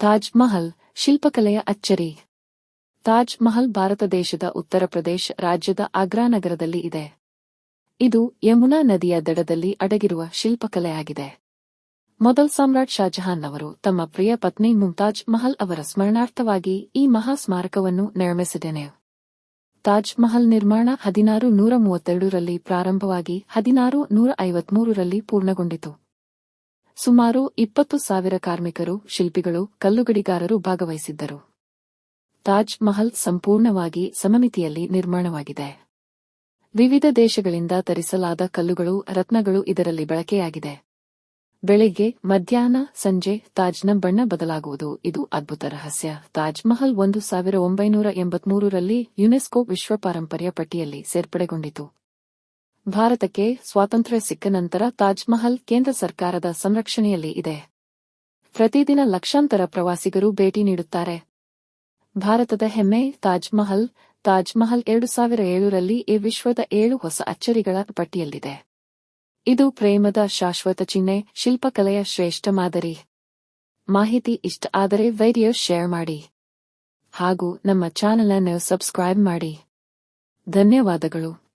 ತಾಜ್ ಮಹಲ್, ಶಿಲ್ಪಕಲೆಯ ಅಚ್ಚರಿ. ತಾಜ್ ಮಹಲ್ ಭಾರತ ದೇಶದ ಉತ್ತರ ಪ್ರದೇಶ ರಾಜ್ಯದ ಆಗ್ರಾ ನಗರದಲ್ಲಿ ಇದೆ. ಇದು ಯಮುನಾ ನದಿಯ ದಡದಲ್ಲಿ ಅಡಗಿರುವ ಶಿಲ್ಪಕಲೆಯಾಗಿದೆ. ಮೊದಲ್ ಸಾಮ್ರಾಟ್ ಶಾಜಹಾನ್ ಅವರು ತಮ್ಮ ಪ್ರಿಯ ಪತ್ನಿ ಮುಮ್ತಾಜ್ ಮಹಲ್ ಅವರ ಸ್ಮರಣಾರ್ಥವಾಗಿ ಈ ಮಹಾ ಸ್ಮಾರಕವನ್ನು ನಿರ್ಮಿಸಿದ್ದೇನೆ ತಾಜ್ ಮಹಲ್ ನಿರ್ಮಾಣ ಹದಿನಾರು ನೂರ ಮೂವತ್ತೆರಡರಲ್ಲಿ ಪ್ರಾರಂಭವಾಗಿ ಹದಿನಾರು ನೂರ ಐವತ್ಮೂರರಲ್ಲಿ ಪೂರ್ಣಗೊಂಡಿತು. ಸುಮಾರು ಇಪ್ಪತ್ತು ಸಾವಿರ ಕಾರ್ಮಿಕರು, ಶಿಲ್ಪಿಗಳು, ಕಲ್ಲುಗಡಿಗಾರರು ಭಾಗವಹಿಸಿದ್ದರು. ತಾಜ್ ಮಹಲ್ ಸಂಪೂರ್ಣವಾಗಿ ಸಮಮಿತಿಯಲ್ಲಿ ನಿರ್ಮಾಣವಾಗಿದೆ. ವಿವಿಧ ದೇಶಗಳಿಂದ ತರಿಸಲಾದ ಕಲ್ಲುಗಳು, ರತ್ನಗಳು ಇದರಲ್ಲಿ ಬಳಕೆಯಾಗಿದೆ. ಬೆಳಿಗ್ಗೆ, ಮಧ್ಯಾಹ್ನ, ಸಂಜೆ ತಾಜ್ನ ಬಣ್ಣ ಬದಲಾಗುವುದು. ಇದು ಅದ್ಭುತ ರಹಸ್ಯ. ತಾಜ್ ಮಹಲ್ ಒಂದು ಸಾವಿರ ಒಂಬೈನೂರ ಎಂಬತ್ಮೂರರಲ್ಲಿ ಯುನೆಸ್ಕೋ ವಿಶ್ವ ಪಾರಂಪರ್ಯ ಪಟ್ಟಿಯಲ್ಲಿ ಸೇರ್ಪಡೆಗೊಂಡಿತು. ಭಾರತಕ್ಕೆ ಸ್ವಾತಂತ್ರ್ಯ ಸಿಕ್ಕ ನಂತರ ತಾಜ್ಮಹಲ್ ಕೇಂದ್ರ ಸರ್ಕಾರದ ಸಂರಕ್ಷಣೆಯಲ್ಲಿ ಇದೆ. ಪ್ರತಿದಿನ ಲಕ್ಷಾಂತರ ಪ್ರವಾಸಿಗರು ಭೇಟಿ ನೀಡುತ್ತಾರೆ. ಭಾರತದ ಹೆಮ್ಮೆ ತಾಜ್ಮಹಲ್ ತಾಜ್ಮಹಲ್ ತಾಜ್ ಮಹಲ್ ಎರಡು ಸಾವಿರ ಏಳರಲ್ಲಿ ಈ ವಿಶ್ವದ ಏಳು ಹೊಸ ಅಚ್ಚರಿಗಳ ಪಟ್ಟಿಯಲ್ಲಿದೆ. ಇದು ಪ್ರೇಮದ ಶಾಶ್ವತ ಚಿಹ್ನೆ, ಶಿಲ್ಪಕಲೆಯ ಶ್ರೇಷ್ಠ ಮಾದರಿ. ಮಾಹಿತಿ ಇಷ್ಟ ಆದರೆ ವೈಡಿಯೋ ಶೇರ್ ಮಾಡಿ. ಹಾಗೂ ನಮ್ಮ ಚಾನೆಲ್ ಅನ್ನು ಸಬ್ಸ್ಕ್ರೈಬ್ ಮಾಡಿ. ಧನ್ಯವಾದಗಳು.